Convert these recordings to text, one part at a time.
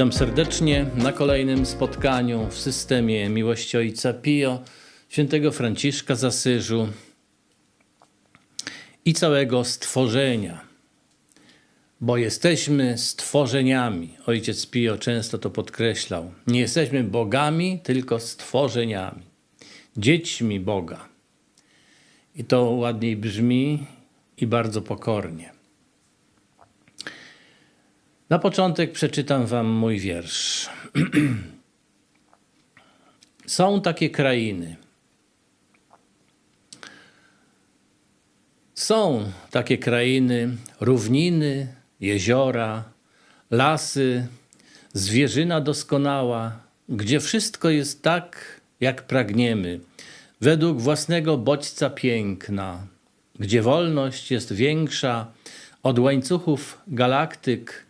Witam serdecznie na kolejnym spotkaniu w systemie Miłości Ojca Pio, świętego Franciszka z i całego stworzenia. Bo jesteśmy stworzeniami. Ojciec Pio często to podkreślał. Nie jesteśmy bogami, tylko stworzeniami. Dziećmi Boga. I to ładniej brzmi i bardzo pokornie. Na początek przeczytam wam mój wiersz. Są takie krainy. Są takie krainy, równiny, jeziora, lasy, zwierzyna doskonała, gdzie wszystko jest tak, jak pragniemy, według własnego bodźca piękna, gdzie wolność jest większa od łańcuchów galaktyk,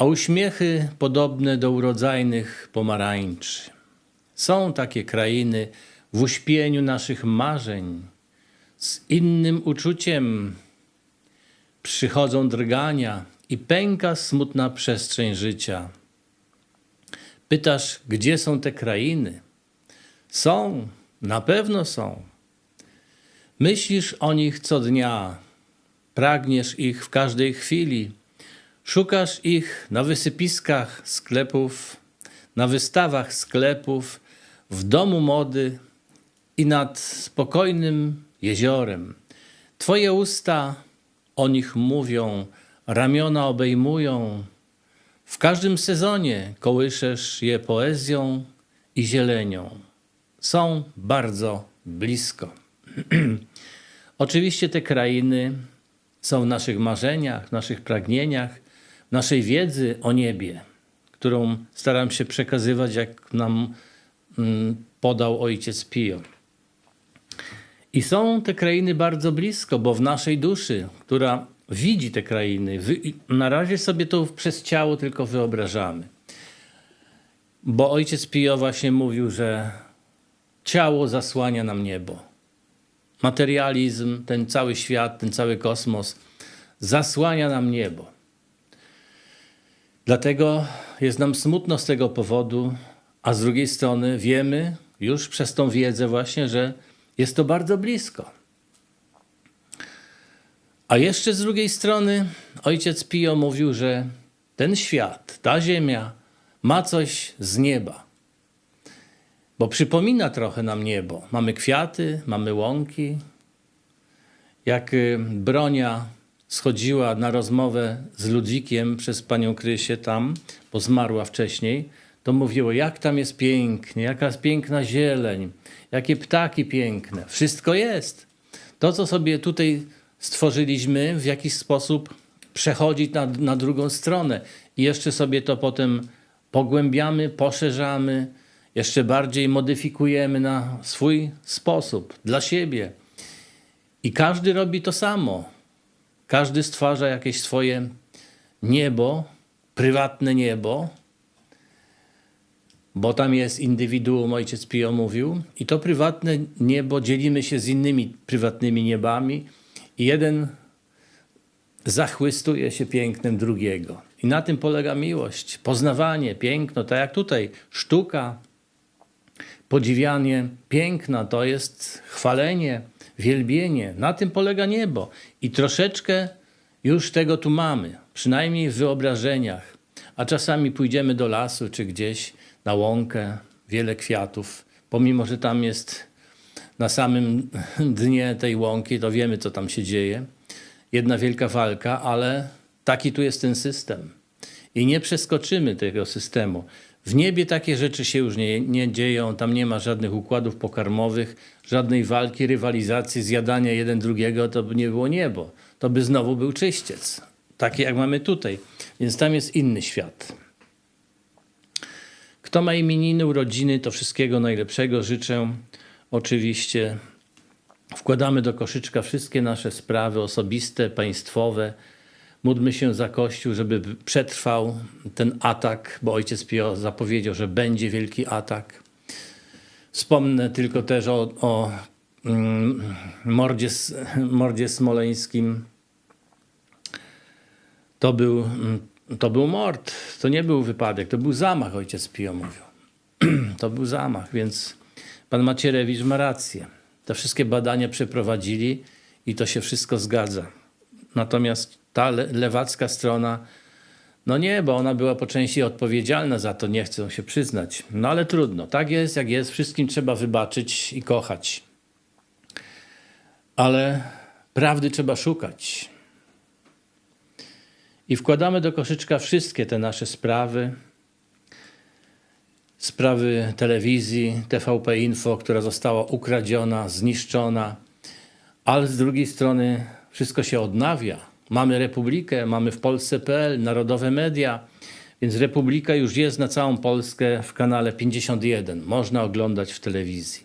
a uśmiechy podobne do urodzajnych pomarańczy. Są takie krainy w uśpieniu naszych marzeń, z innym uczuciem przychodzą drgania i pęka smutna przestrzeń życia. Pytasz, gdzie są te krainy? Są, na pewno są. Myślisz o nich co dnia, pragniesz ich w każdej chwili Szukasz ich na wysypiskach sklepów, na wystawach sklepów, w domu mody i nad spokojnym jeziorem. Twoje usta o nich mówią, ramiona obejmują. W każdym sezonie kołyszesz je poezją i zielenią. Są bardzo blisko. Oczywiście te krainy są w naszych marzeniach, w naszych pragnieniach, naszej wiedzy o niebie, którą staram się przekazywać, jak nam mm, podał ojciec Pio. I są te krainy bardzo blisko, bo w naszej duszy, która widzi te krainy, na razie sobie to przez ciało tylko wyobrażamy. Bo ojciec Pio właśnie mówił, że ciało zasłania nam niebo. Materializm, ten cały świat, ten cały kosmos zasłania nam niebo. Dlatego jest nam smutno z tego powodu, a z drugiej strony wiemy już przez tą wiedzę właśnie, że jest to bardzo blisko. A jeszcze z drugiej strony ojciec Pio mówił, że ten świat, ta ziemia ma coś z nieba. Bo przypomina trochę nam niebo. Mamy kwiaty, mamy łąki. Jak y, bronia schodziła na rozmowę z Ludwikiem przez panią Krysię tam, bo zmarła wcześniej, to mówiło, jak tam jest pięknie, jaka jest piękna zieleń, jakie ptaki piękne. Wszystko jest. To, co sobie tutaj stworzyliśmy, w jakiś sposób przechodzi na, na drugą stronę i jeszcze sobie to potem pogłębiamy, poszerzamy, jeszcze bardziej modyfikujemy na swój sposób, dla siebie. I każdy robi to samo. Każdy stwarza jakieś swoje niebo, prywatne niebo, bo tam jest indywiduum, ojciec Pio mówił, i to prywatne niebo dzielimy się z innymi prywatnymi niebami i jeden zachłystuje się pięknem drugiego. I na tym polega miłość, poznawanie, piękno, tak jak tutaj sztuka, podziwianie piękna to jest chwalenie, wielbienie. Na tym polega niebo. I troszeczkę już tego tu mamy, przynajmniej w wyobrażeniach. A czasami pójdziemy do lasu czy gdzieś na łąkę, wiele kwiatów, pomimo że tam jest na samym dnie tej łąki, to wiemy, co tam się dzieje. Jedna wielka walka, ale taki tu jest ten system. I nie przeskoczymy tego systemu. W niebie takie rzeczy się już nie, nie dzieją, tam nie ma żadnych układów pokarmowych, żadnej walki, rywalizacji, zjadania jeden drugiego, to by nie było niebo. To by znowu był czyściec, taki jak mamy tutaj. Więc tam jest inny świat. Kto ma imieniny, urodziny, to wszystkiego najlepszego życzę. Oczywiście wkładamy do koszyczka wszystkie nasze sprawy osobiste, państwowe, Módlmy się za Kościół, żeby przetrwał ten atak, bo ojciec Pio zapowiedział, że będzie wielki atak. Wspomnę tylko też o, o mm, mordzie, mordzie smoleńskim. To był mm, to był mord, to nie był wypadek, to był zamach, ojciec Pio mówił. to był zamach, więc pan Macierewicz ma rację. Te wszystkie badania przeprowadzili i to się wszystko zgadza. Natomiast ta le- lewacka strona, no nie, bo ona była po części odpowiedzialna za to, nie chcą się przyznać. No ale trudno, tak jest jak jest, wszystkim trzeba wybaczyć i kochać. Ale prawdy trzeba szukać. I wkładamy do koszyczka wszystkie te nasze sprawy, sprawy telewizji, TVP Info, która została ukradziona, zniszczona, ale z drugiej strony wszystko się odnawia. Mamy Republikę, mamy w Polsce.pl, narodowe media, więc Republika już jest na całą Polskę w kanale 51. Można oglądać w telewizji.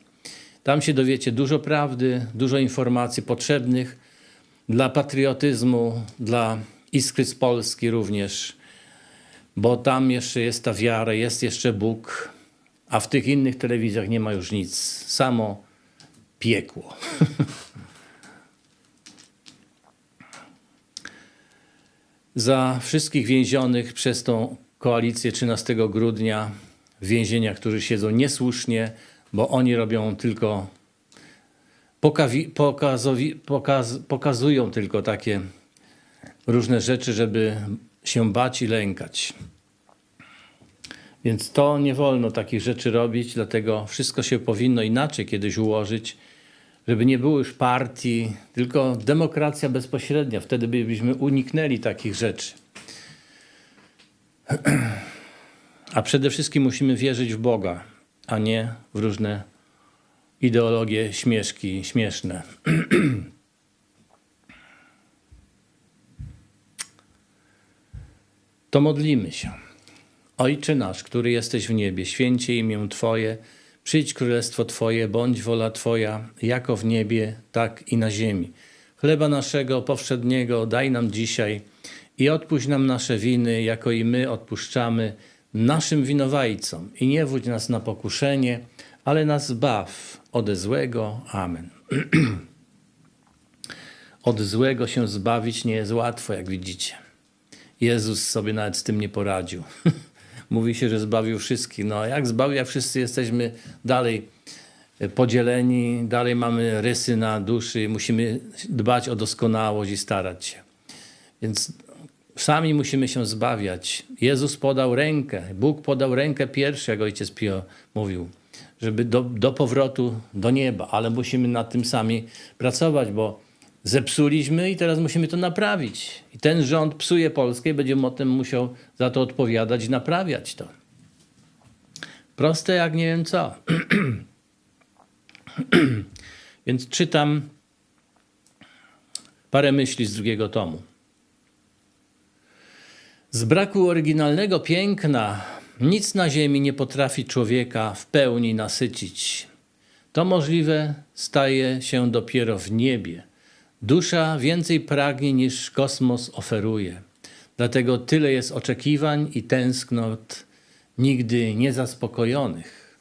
Tam się dowiecie dużo prawdy, dużo informacji potrzebnych dla patriotyzmu, dla iskry z Polski również, bo tam jeszcze jest ta wiara, jest jeszcze Bóg, a w tych innych telewizjach nie ma już nic. Samo piekło. Za wszystkich więzionych przez tą koalicję 13 grudnia w więzieniach, którzy siedzą niesłusznie, bo oni robią tylko pokawi, pokazowi, pokaz, pokazują tylko takie różne rzeczy, żeby się bać i lękać. Więc to nie wolno takich rzeczy robić, dlatego wszystko się powinno inaczej kiedyś ułożyć, żeby nie było już partii, tylko demokracja bezpośrednia. Wtedy byśmy uniknęli takich rzeczy. A przede wszystkim musimy wierzyć w Boga, a nie w różne ideologie śmieszki, śmieszne. To modlimy się. Ojcze nasz, który jesteś w niebie, święcie imię Twoje, przyjdź królestwo Twoje, bądź wola Twoja, jako w niebie, tak i na ziemi. Chleba naszego powszedniego daj nam dzisiaj i odpuść nam nasze winy, jako i my odpuszczamy naszym winowajcom. I nie wódź nas na pokuszenie, ale nas zbaw ode złego. Amen. Od złego się zbawić nie jest łatwo, jak widzicie. Jezus sobie nawet z tym nie poradził. Mówi się, że zbawił wszystkich. No jak zbawił, jak wszyscy jesteśmy dalej podzieleni, dalej mamy rysy na duszy, musimy dbać o doskonałość i starać się. Więc sami musimy się zbawiać. Jezus podał rękę, Bóg podał rękę pierwszy, jak ojciec Pio mówił, żeby do, do powrotu do nieba, ale musimy nad tym sami pracować, bo zepsuliśmy i teraz musimy to naprawić. I ten rząd psuje Polskę i będzie potem musiał za to odpowiadać i naprawiać to. Proste jak nie wiem co. Więc czytam parę myśli z drugiego tomu. Z braku oryginalnego piękna nic na ziemi nie potrafi człowieka w pełni nasycić. To możliwe staje się dopiero w niebie. Dusza więcej pragnie niż kosmos oferuje. Dlatego tyle jest oczekiwań i tęsknot nigdy niezaspokojonych.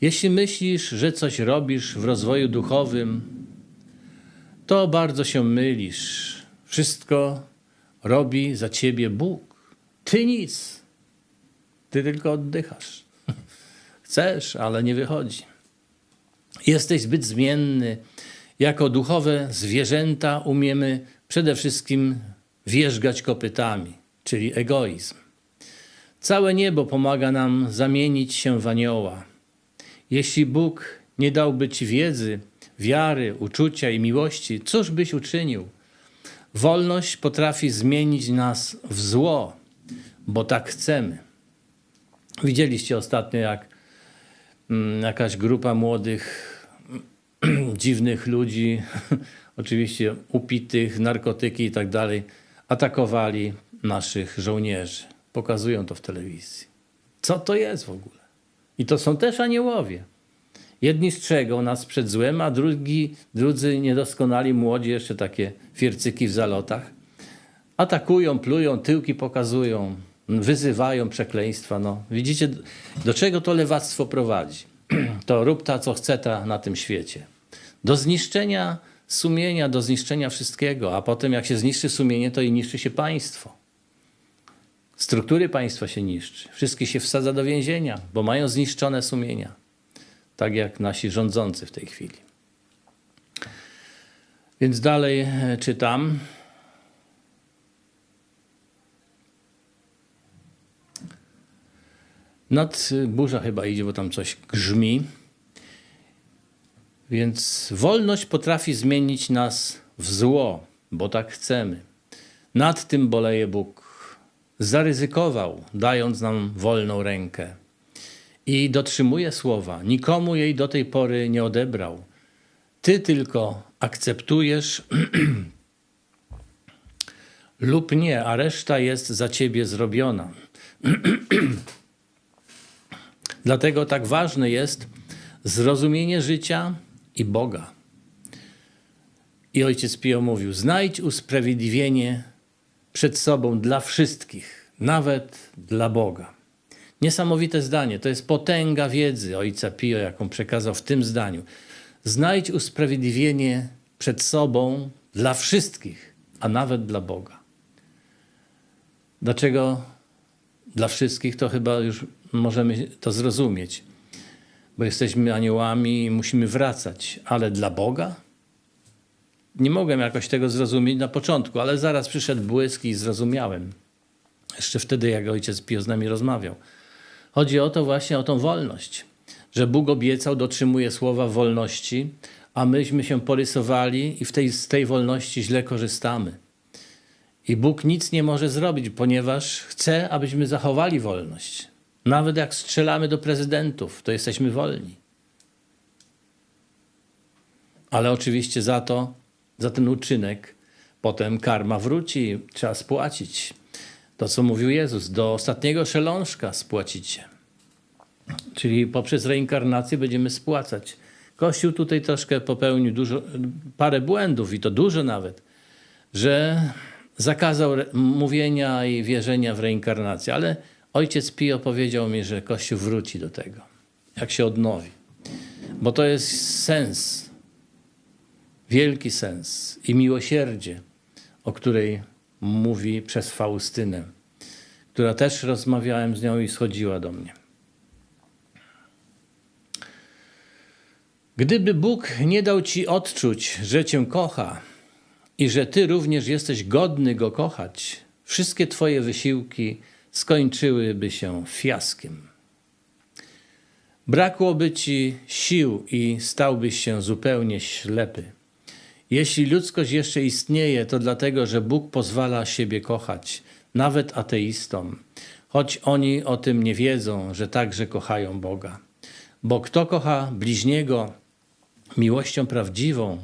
Jeśli myślisz, że coś robisz w rozwoju duchowym, to bardzo się mylisz. Wszystko robi za ciebie Bóg. Ty nic. Ty tylko oddychasz. Chcesz, ale nie wychodzi. Jesteś zbyt zmienny. Jako duchowe zwierzęta umiemy przede wszystkim wierzgać kopytami, czyli egoizm. Całe niebo pomaga nam zamienić się w anioła. Jeśli Bóg nie dałby ci wiedzy, wiary, uczucia i miłości, cóż byś uczynił? Wolność potrafi zmienić nas w zło, bo tak chcemy. Widzieliście ostatnio, jak mm, jakaś grupa młodych, dziwnych ludzi, oczywiście upitych, narkotyki i tak dalej, atakowali naszych żołnierzy. Pokazują to w telewizji. Co to jest w ogóle? I to są też aniołowie. Jedni strzegą nas przed złem, a drugi, drudzy niedoskonali młodzi, jeszcze takie fiercyki w zalotach, atakują, plują, tyłki pokazują, wyzywają przekleństwa. No, widzicie, do czego to lewactwo prowadzi? To rób ta, co chce ta na tym świecie. Do zniszczenia sumienia, do zniszczenia wszystkiego, a potem jak się zniszczy sumienie, to i niszczy się państwo. Struktury państwa się niszczy. Wszystkich się wsadza do więzienia, bo mają zniszczone sumienia. Tak jak nasi rządzący w tej chwili. Więc dalej e, czytam. Nad burza chyba idzie, bo tam coś grzmi. Więc wolność potrafi zmienić nas w zło, bo tak chcemy. Nad tym boleje Bóg. Zaryzykował, dając nam wolną rękę. I dotrzymuje słowa. Nikomu jej do tej pory nie odebrał. Ty tylko akceptujesz lub nie, a reszta jest za ciebie zrobiona. Dlatego tak ważne jest zrozumienie życia i Boga. I ojciec Pio mówił: znajdź usprawiedliwienie przed sobą dla wszystkich, nawet dla Boga. Niesamowite zdanie, to jest potęga wiedzy ojca Pio, jaką przekazał w tym zdaniu. Znajdź usprawiedliwienie przed sobą dla wszystkich, a nawet dla Boga. Dlaczego dla wszystkich? To chyba już możemy to zrozumieć, bo jesteśmy aniołami i musimy wracać, ale dla Boga? Nie mogłem jakoś tego zrozumieć na początku, ale zaraz przyszedł błysk i zrozumiałem. Jeszcze wtedy, jak ojciec Pio z nami rozmawiał. Chodzi o to właśnie, o tą wolność, że Bóg obiecał, dotrzymuje słowa wolności, a myśmy się porysowali i w tej, z tej wolności źle korzystamy. I Bóg nic nie może zrobić, ponieważ chce, abyśmy zachowali wolność. Nawet jak strzelamy do prezydentów, to jesteśmy wolni. Ale oczywiście za to, za ten uczynek, potem karma wróci, trzeba spłacić. To, co mówił Jezus, do ostatniego szelążka spłacicie. Czyli poprzez reinkarnację będziemy spłacać. Kościół tutaj troszkę popełnił dużo, parę błędów, i to dużo nawet, że zakazał mówienia i wierzenia w reinkarnację, ale ojciec Pio powiedział mi, że Kościół wróci do tego, jak się odnowi. Bo to jest sens, wielki sens i miłosierdzie, o której mówi przez Faustynę, która też rozmawiałem z nią i schodziła do mnie. Gdyby Bóg nie dał ci odczuć, że cię kocha i że ty również jesteś godny go kochać, wszystkie twoje wysiłki skończyłyby się fiaskiem. Brakłoby ci sił i stałbyś się zupełnie ślepy. Jeśli ludzkość jeszcze istnieje, to dlatego, że Bóg pozwala siebie kochać, nawet ateistom, choć oni o tym nie wiedzą, że także kochają Boga. Bo kto kocha bliźniego miłością prawdziwą,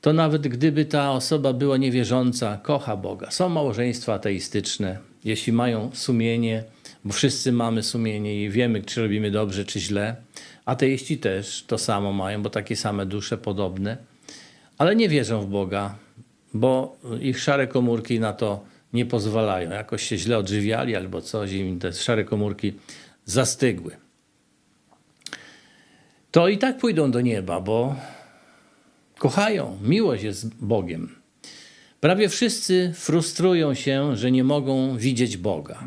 to nawet gdyby ta osoba była niewierząca, kocha Boga. Są małżeństwa ateistyczne, jeśli mają sumienie, bo wszyscy mamy sumienie i wiemy, czy robimy dobrze, czy źle. Ateiści też to samo mają, bo takie same dusze podobne, ale nie wierzą w Boga, bo ich szare komórki na to nie pozwalają. Jakoś się źle odżywiali albo coś, im te szare komórki zastygły. To i tak pójdą do nieba, bo kochają, miłość jest Bogiem. Prawie wszyscy frustrują się, że nie mogą widzieć Boga.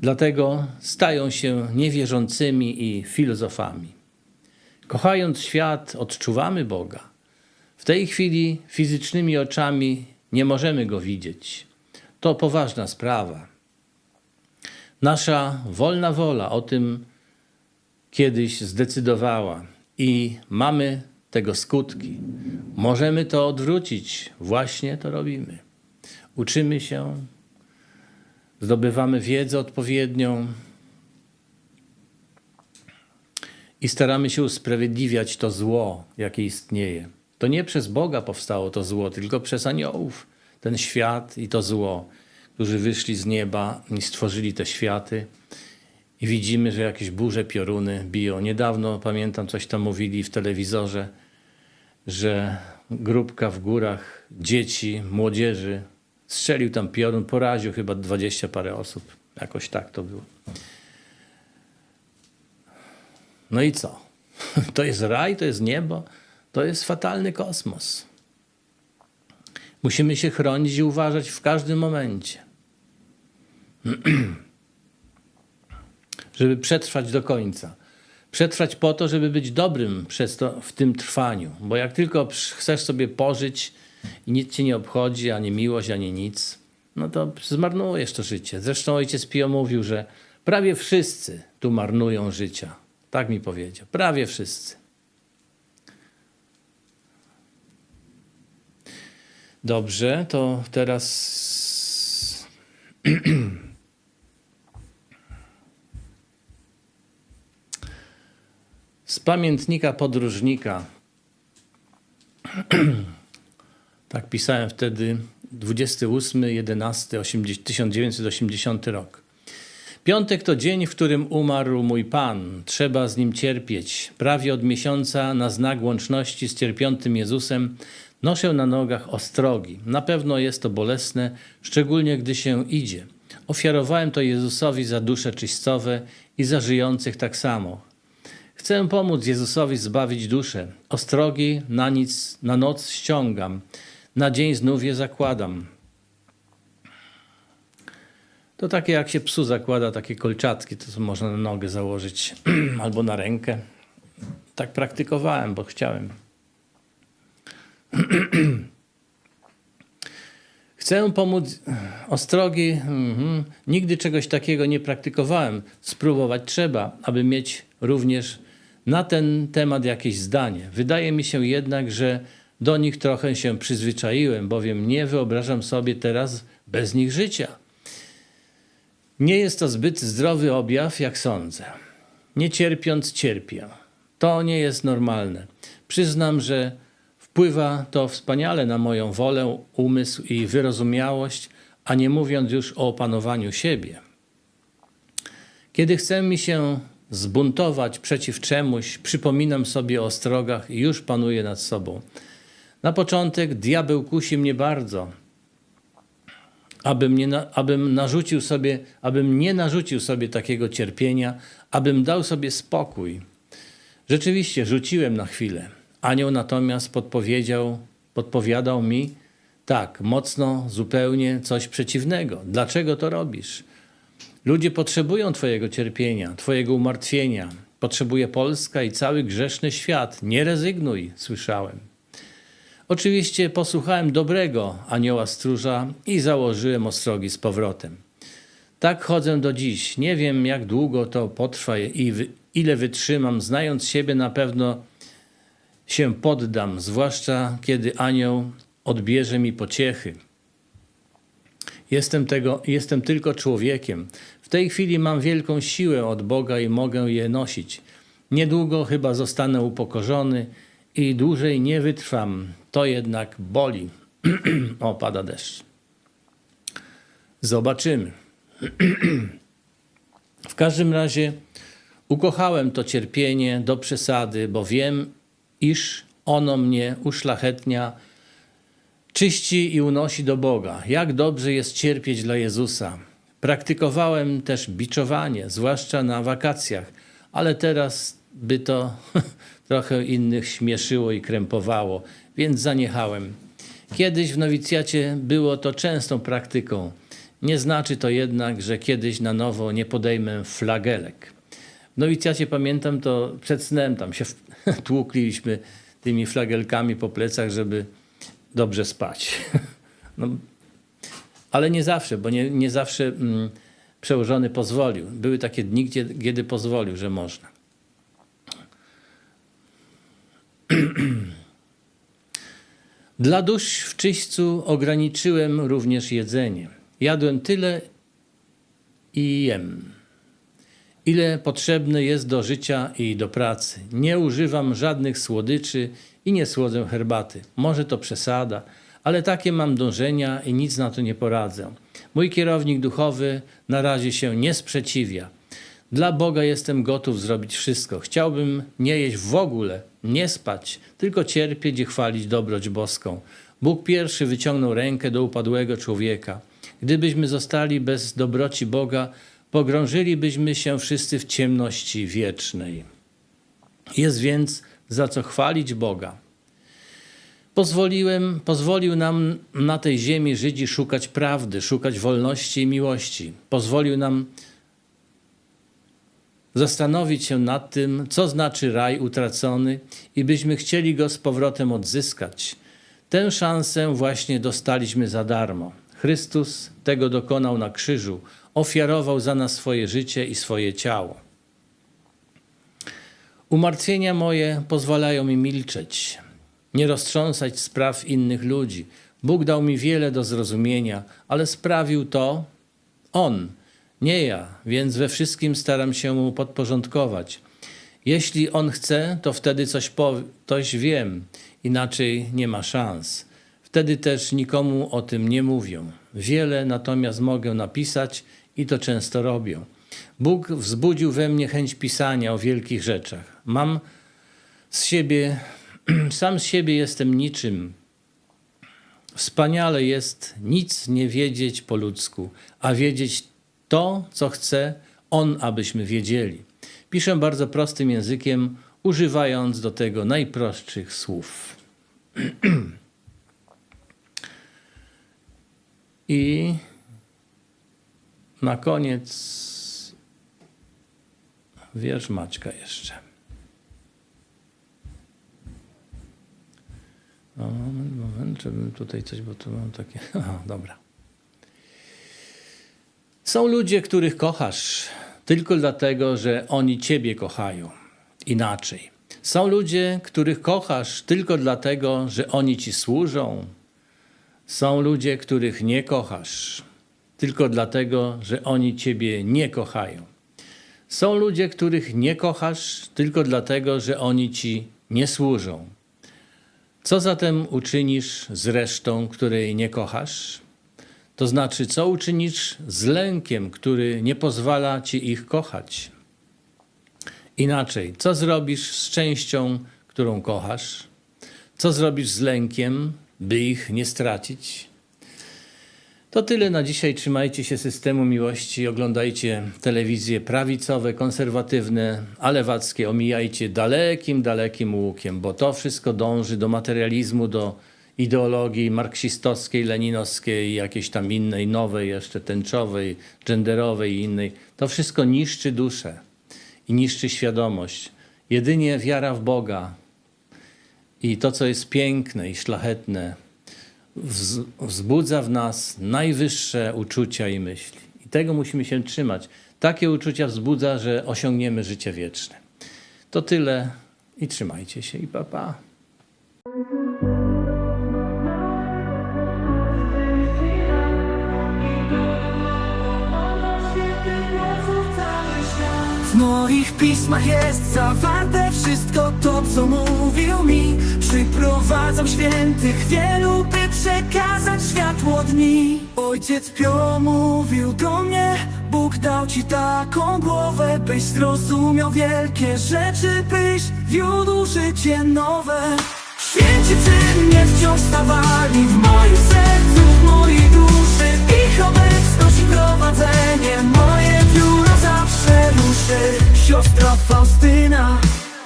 Dlatego stają się niewierzącymi i filozofami. Kochając świat, odczuwamy Boga. W tej chwili fizycznymi oczami nie możemy go widzieć. To poważna sprawa. Nasza wolna wola o tym kiedyś zdecydowała i mamy tego skutki. Możemy to odwrócić. Właśnie to robimy. Uczymy się, zdobywamy wiedzę odpowiednią i staramy się usprawiedliwiać to zło, jakie istnieje. To nie przez Boga powstało to zło, tylko przez aniołów. Ten świat i to zło, którzy wyszli z nieba i stworzyli te światy. I widzimy, że jakieś burze, pioruny biją. Niedawno, pamiętam, coś tam mówili w telewizorze, że grupka w górach dzieci, młodzieży strzelił tam piorun, poraził chyba dwadzieścia parę osób. Jakoś tak to było. No i co? To jest raj, to jest niebo, to jest fatalny kosmos. Musimy się chronić i uważać w każdym momencie. żeby przetrwać do końca. Przetrwać po to, żeby być dobrym przez to, w tym trwaniu. Bo jak tylko chcesz sobie pożyć i nic cię nie obchodzi, ani miłość, ani nic, no to zmarnujesz to życie. Zresztą ojciec Pio mówił, że prawie wszyscy tu marnują życia. Tak mi powiedział. Prawie wszyscy. Dobrze, to teraz z pamiętnika podróżnika. tak pisałem wtedy 28 11 1980 rok. Piątek to dzień, w którym umarł mój Pan. Trzeba z nim cierpieć. Prawie od miesiąca na znak łączności z cierpiącym Jezusem noszę na nogach ostrogi. Na pewno jest to bolesne, szczególnie gdy się idzie. Ofiarowałem to Jezusowi za dusze czyścowe i za żyjących tak samo. Chcę pomóc Jezusowi zbawić duszę. Ostrogi na nic, na noc ściągam, na dzień znów je zakładam. To takie jak się psu zakłada, takie kolczatki, to można na nogę założyć albo na rękę. Tak praktykowałem, bo chciałem. Chcę pomóc ostrogi. Mhm. Nigdy czegoś takiego nie praktykowałem. Spróbować trzeba, aby mieć również na ten temat jakieś zdanie. Wydaje mi się jednak, że do nich trochę się przyzwyczaiłem, bowiem nie wyobrażam sobie teraz bez nich życia. Nie jest to zbyt zdrowy objaw, jak sądzę. Nie cierpiąc, cierpię. To nie jest normalne. Przyznam, że wpływa to wspaniale na moją wolę, umysł i wyrozumiałość, a nie mówiąc już o opanowaniu siebie. Kiedy chce mi się zbuntować przeciw czemuś, przypominam sobie o ostrogach i już panuję nad sobą. Na początek diabeł kusi mnie bardzo, abym nie, abym narzucił sobie, abym nie narzucił sobie takiego cierpienia, abym dał sobie spokój. Rzeczywiście rzuciłem na chwilę. Anioł natomiast podpowiedział, podpowiadał mi, tak, mocno, zupełnie coś przeciwnego. Dlaczego to robisz? Ludzie potrzebują Twojego cierpienia, Twojego umartwienia. Potrzebuje Polska i cały grzeszny świat. Nie rezygnuj, słyszałem. Oczywiście posłuchałem dobrego anioła stróża i założyłem ostrogi z powrotem. Tak chodzę do dziś. Nie wiem, jak długo to potrwa i ile wytrzymam. Znając siebie, na pewno się poddam, zwłaszcza kiedy anioł odbierze mi pociechy. Jestem, tego, jestem tylko człowiekiem. Tej chwili mam wielką siłę od Boga i mogę je nosić. Niedługo chyba zostanę upokorzony i dłużej nie wytrwam. To jednak boli. o, pada deszcz. Zobaczymy. w każdym razie ukochałem to cierpienie do przesady, bo wiem, iż ono mnie uszlachetnia, czyści i unosi do Boga. Jak dobrze jest cierpieć dla Jezusa. Praktykowałem też biczowanie, zwłaszcza na wakacjach, ale teraz by to trochę innych śmieszyło i krępowało, więc zaniechałem. Kiedyś w nowicjacie było to częstą praktyką. Nie znaczy to jednak, że kiedyś na nowo nie podejmę flagelek. W nowicjacie pamiętam to przed snem, tam się tłukliśmy tymi flagelkami po plecach, żeby dobrze spać. No, ale nie zawsze, bo nie, nie zawsze mm, przełożony pozwolił. Były takie dni, gdzie, kiedy pozwolił, że można. Dla dusz w czyśćcu ograniczyłem również jedzenie. Jadłem tyle i jem, ile potrzebne jest do życia i do pracy. Nie używam żadnych słodyczy i nie słodzę herbaty. Może to przesada, ale takie mam dążenia i nic na to nie poradzę. Mój kierownik duchowy na razie się nie sprzeciwia. Dla Boga jestem gotów zrobić wszystko. Chciałbym nie jeść w ogóle, nie spać, tylko cierpieć i chwalić dobroć boską. Bóg pierwszy wyciągnął rękę do upadłego człowieka. Gdybyśmy zostali bez dobroci Boga, pogrążylibyśmy się wszyscy w ciemności wiecznej. Jest więc za co chwalić Boga. Pozwoliłem, pozwolił nam na tej ziemi żyć i szukać prawdy, szukać wolności i miłości. Pozwolił nam zastanowić się nad tym, co znaczy raj utracony i byśmy chcieli go z powrotem odzyskać. Tę szansę właśnie dostaliśmy za darmo. Chrystus tego dokonał na krzyżu, ofiarował za nas swoje życie i swoje ciało. Umartwienia moje pozwalają mi milczeć, nie roztrząsać spraw innych ludzi. Bóg dał mi wiele do zrozumienia, ale sprawił to On, nie ja, więc we wszystkim staram się mu podporządkować. Jeśli On chce, to wtedy coś, coś wiem, inaczej nie ma szans. Wtedy też nikomu o tym nie mówią. Wiele natomiast mogę napisać i to często robię. Bóg wzbudził we mnie chęć pisania o wielkich rzeczach. Mam z siebie, sam z siebie jestem niczym. Wspaniale jest nic nie wiedzieć po ludzku, a wiedzieć to, co chce On, abyśmy wiedzieli. Piszę bardzo prostym językiem, używając do tego najprostszych słów. I na koniec wiersz Maćka jeszcze. Moment, moment, żebym tutaj coś, bo tu mam takie. Aha, dobra. Są ludzie, których kochasz tylko dlatego, że oni ciebie kochają. Inaczej. Są ludzie, których kochasz tylko dlatego, że oni ci służą. Są ludzie, których nie kochasz tylko dlatego, że oni ciebie nie kochają. Są ludzie, których nie kochasz tylko dlatego, że oni ci nie służą. Co zatem uczynisz z resztą, której nie kochasz? To znaczy, co uczynisz z lękiem, który nie pozwala ci ich kochać? Inaczej, co zrobisz z częścią, którą kochasz? Co zrobisz z lękiem, by ich nie stracić? To tyle na dzisiaj. Trzymajcie się systemu miłości. Oglądajcie telewizje prawicowe, konserwatywne, a lewackie omijajcie dalekim, dalekim łukiem, bo to wszystko dąży do materializmu, do ideologii marksistowskiej, leninowskiej jakiejś tam innej, nowej, jeszcze tęczowej, genderowej i innej. To wszystko niszczy duszę i niszczy świadomość. Jedynie wiara w Boga i to, co jest piękne i szlachetne, wzbudza w nas najwyższe uczucia i myśli. I tego musimy się trzymać. Takie uczucia wzbudza, że osiągniemy życie wieczne. To tyle i trzymajcie się i pa pa. Moich pismach jest zawarte wszystko to, co mówił mi. Przyprowadzam świętych wielu, by przekazać światło dni. Ojciec Pio mówił do mnie Bóg dał ci taką głowę, byś zrozumiał wielkie rzeczy Byś wiódł życie nowe. Święci przy mnie wciąż stawali w moim sercu, w mojej duszy. Ich obecność i prowadzenie moje biuro zawsze ruszy Siostra Faustyna,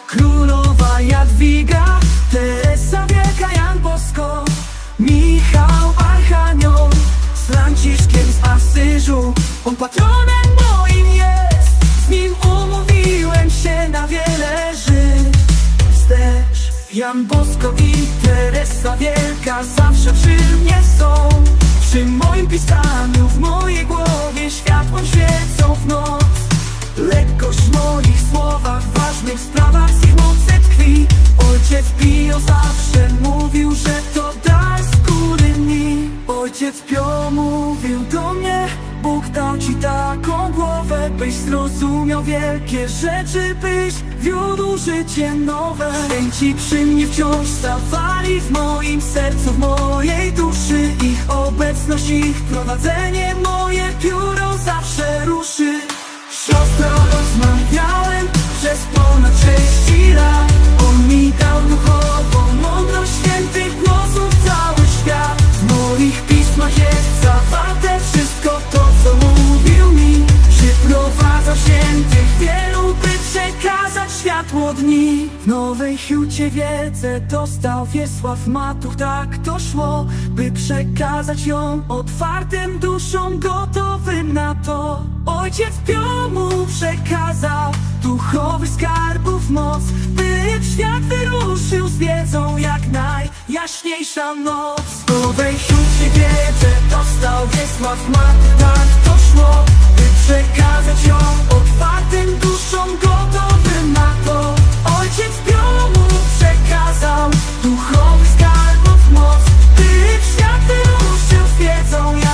królowa Jadwiga Teresa Wielka, Jan Bosko Michał Archanioł Z Franciszkiem z Asyżu On patronem moim jest Z nim umówiłem się na wiele żyć wstecz Jan Bosko i Teresa Wielka zawsze przy mnie są. Przy moim pisaniu, w mojej byś zrozumiał wielkie rzeczy Byś wiódł życie nowe. Święci przy mnie wciąż stawali w moim sercu, w mojej duszy. Ich obecność, ich prowadzenie, moje pióro zawsze ruszy. Siostrą rozmawiałem przez ponad sześć lat. On mi dał duchową mądrość świętych głosów cały świat. W moich pismach jest zawarte Świętych wielu, by przekazać światło dni. W nowej hucie wiedzę dostał Wiesław Matuch. Tak to szło, by przekazać ją Otwartym duszą gotowy na to. Ojciec Pio mu przekazał Duchowy skarbów moc By świat wyruszył z wiedzą Jak najjaśniejsza noc. W nowej hucie wiedzę dostał Wiesław Matuch. Tak to szło, by przekazać ją otwartym duszą gotowym na to. Ojciec piomu przekazał duchowy skarbów moc Ty w świat wyruszył z wiedzą